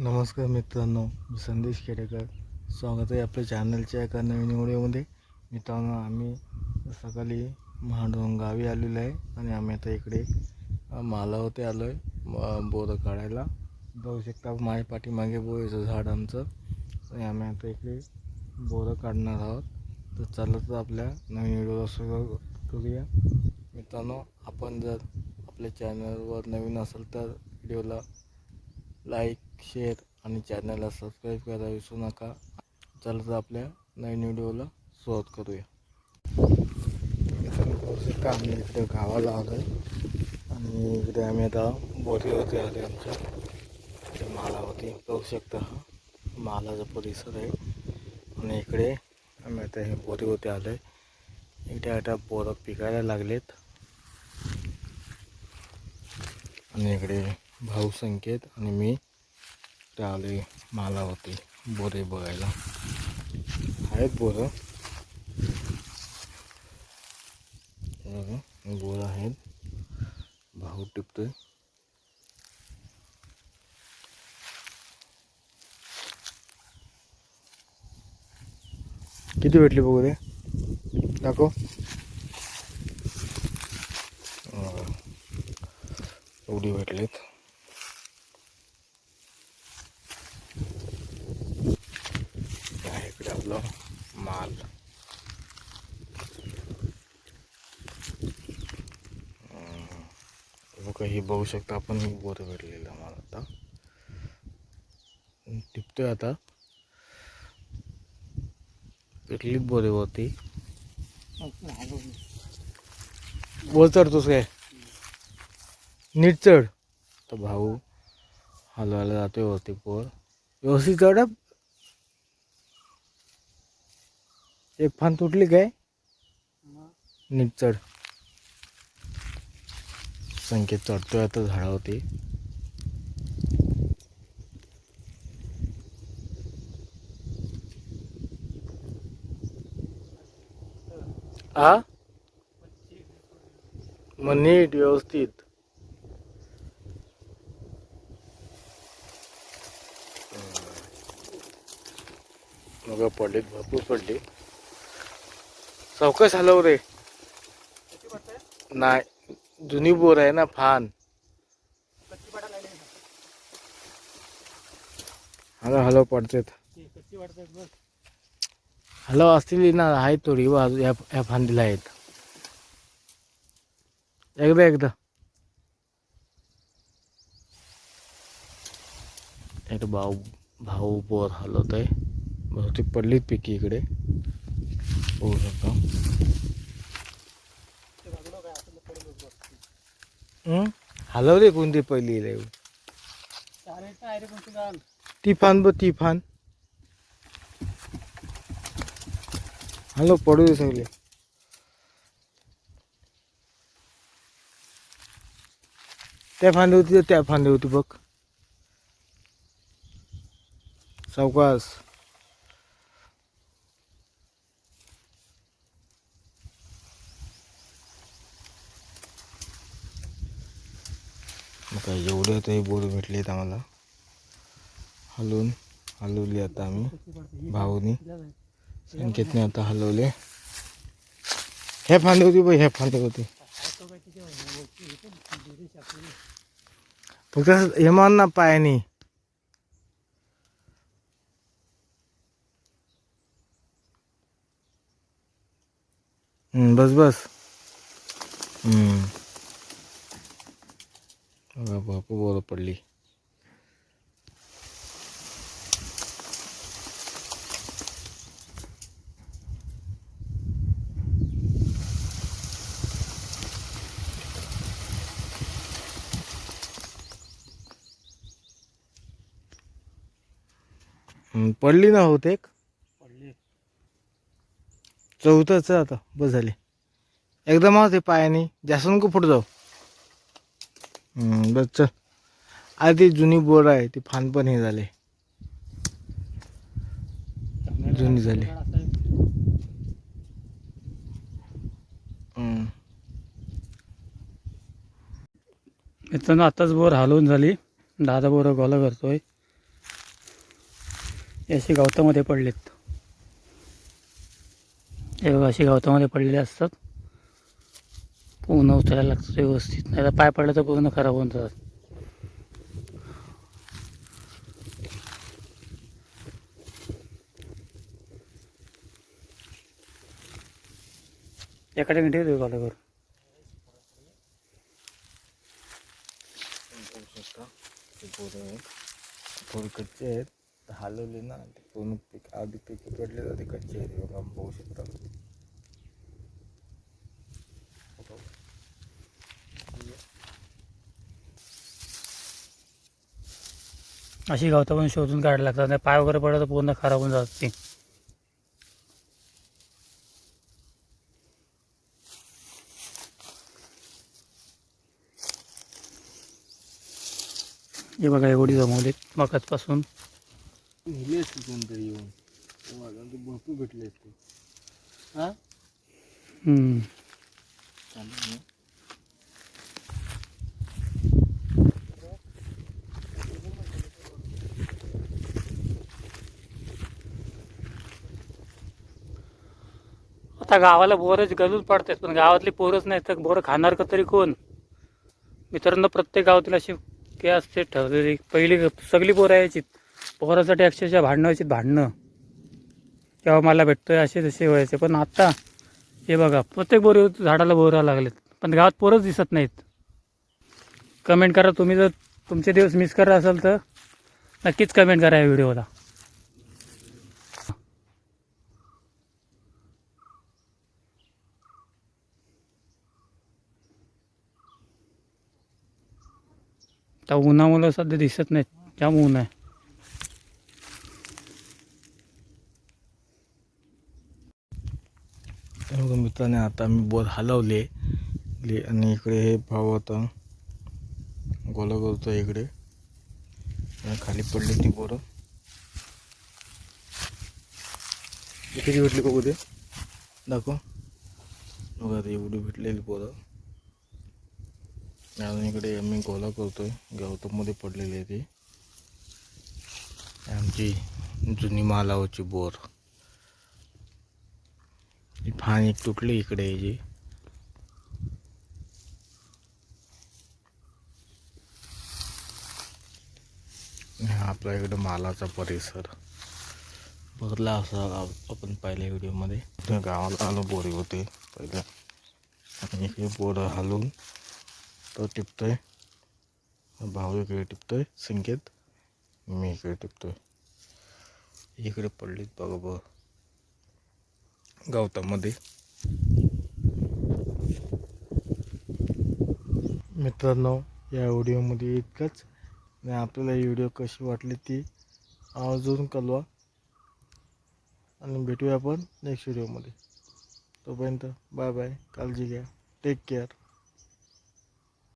नमस्कार मित्रांनो मी संदेश खेडेकर. स्वागत आहे आपल्या चॅनलच्या एका नवीन व्हिडिओमध्ये मित्रांनो आम्ही सकाळी महाडोंग गावी आलेलो आहे आणि आम्ही आता इकडे अ, मालावरती आलो आहे बोरं काढायला. जाऊ शकता माझ्या पाठीमागे बोरीचं झाड आमचं. आणि आम्ही आता इकडे बोरं काढणार आहोत. तर चालत तर आपल्या नवीन व्हिडिओला सुरुवात करूया. मित्रांनो आपण जर आपल्या चॅनलवर नवीन असेल तर व्हिडिओला लाईक शेअर आणि चॅनलला सबस्क्राईब करायला विसरू नका. चला तर आपल्या नवीन व्हिडिओला सुरुवात करूया. आम्ही इकडे गावाला आलो आहे आणि इकडे आम्ही आता बोरीवरती आले आमच्या. इकडे मालावरती. पाहू शकता हा मालाचा परिसर आहे. आणि इकडे आम्ही आता हे बोरीवरती आलो आहे इकडे आता बोरं पिकायला लागलेत. आणि इकडे भाऊ संकेत आणि मी ते आले मालावरती बोरे बघायला. आहेत बोरं. बोरं आहेत. भाऊ टिपतोय. किती भेटली बघू रे दाखव. एवढी भेटलीत आहे इकडे आपलं माल बघा हे बघू शकता आपण बोर बोरं भेटलेलं माल आता. टिपतोय आता. भेटलीत बोरेवरती बोल चढतोस काय? नीट चढ. तर भाऊ हलवायला जातोय वरती पोर. व्यवस्थित चढ हं. एक फान तुटली काय? नीट चढ. संकेत चढतोय आता झाडावरती. आ? मग नीट व्यवस्थित. मग पडलीत भरपूर पडली. चौकस हलव रे. नाही जुनी बोर आहे ना फान. Hello hello पडतेत. हॅलो असतील ना आहे थोडी हो, या फांदीला आहेत. एकदा एकदा. एक भाऊ भाऊ बोर हलवत आहे बहुतेक पडलीत पिकी इकडे. होऊ शकतो? हलवले कोणती पहिली रे ती फान ब ती फान. हॅलो पडू दे सगळे. त्या फांदी होती त्या फांदी होती बघ. सावकाश. मग काय एवढे आता हे बोर भेटलेत आम्हाला. हलवून हलवली आता आम्ही भाऊनी. संकेतने आता हलवले. हे फांदे होती बाई हे फांदे होती. फक्त हेमान ना पायानी. बस बस. हम्म. बोर पडली. पडली ना होत एक चौथंच आता बस झाली. एकदम आहोत हे पायाने. जास्त नको पुढे जाऊ. बस चल. आधी ती जुनी बोर आहे ती फान पण हे झाले. जुनी झाली. मित्रांनो आताच बोर हलवून झाली. दादा बोरं गोला करतोय. हे असे गवतामध्ये पडलेत. हे बघा असे गवतामध्ये पडलेले असतात. पूर्ण उचलायला लागतं व्यवस्थित नाही तर पाय पडलं तर पूर्ण खराब होऊन जातात एखाद्या ठेवतो कॉलेजवर बघू कच्चे आहेत हलवले ना ते पूर्ण पीक आधी पीक पडले तर ते कच्चे आहेत बघा बघू शकता अशी गवतं पण शोधून काढायला लागतात. नाही पाय वगैरे पडलं तर पूर्ण खराब होऊन जातात ते. हे बघा एवढी जमवलीत मकाचपासून नेले असते कोणतरी येऊन. तेव्हा अजून ते भरपूर भेटले असते हा? आता गावाला बोरच गरज पडतेच पण गावातली पोरच नाही तर बोरं खाणार का तरी कोण? मित्रांनो प्रत्येक गावातील अशी के असते ठरलेली. पहिली सगळी पोरं यायची पोरासाठी अक्षरशः भांडणं व्हायची भांडणं. तेव्हा मला भेटतोय असे तसे व्हायचे. पण आता हे बघा प्रत्येक बोर झाडाला बोरा लागलेत. पण गावात पोरच दिसत नाहीत. कमेंट करा. तुम्ही जर तुमचे दिवस मिस करत असाल तर नक्कीच कमेंट करा या व्हिडिओला. त्या उन्हामुळं सध्या दिसत नाहीत. जाम ऊन आहे. मित्राने आता मी बोर हलवले. आणि इकडे हे भाव आता गोला करतो इकडे. खाली पडली ती बोरं. किती भेटली बघू दे. दाखव. बघा एवढी भेटलेली पोरं अजून इकडे मी गोला करतोय. गवतामध्ये पडलेली आहे ती. आमची जुनी मालावची बोर. ही फान एक तुटली इकडे याची आपल्या आपला इकडे मालाचा परिसर. बघला असा आपण पहिल्या व्हिडिओमध्ये. गावाला आलो बोरी होते. पहिल्या आणि इकडे बोर हलून तो टिपतोय. भाऊ इकडे टिपतोय. संकेत मी इकडे टिपतोय. इकडे पडलीत बघा बघ गवतामध्ये मित्रांनो या व्हिडिओमध्ये इतकंच. आणि आपल्याला ही व्हिडिओ कशी वाटली ती अजून कळवा. आणि भेटूया आपण नेक्स्ट व्हिडिओमध्ये तोपर्यंत बाय बाय काळजी घ्या. Take care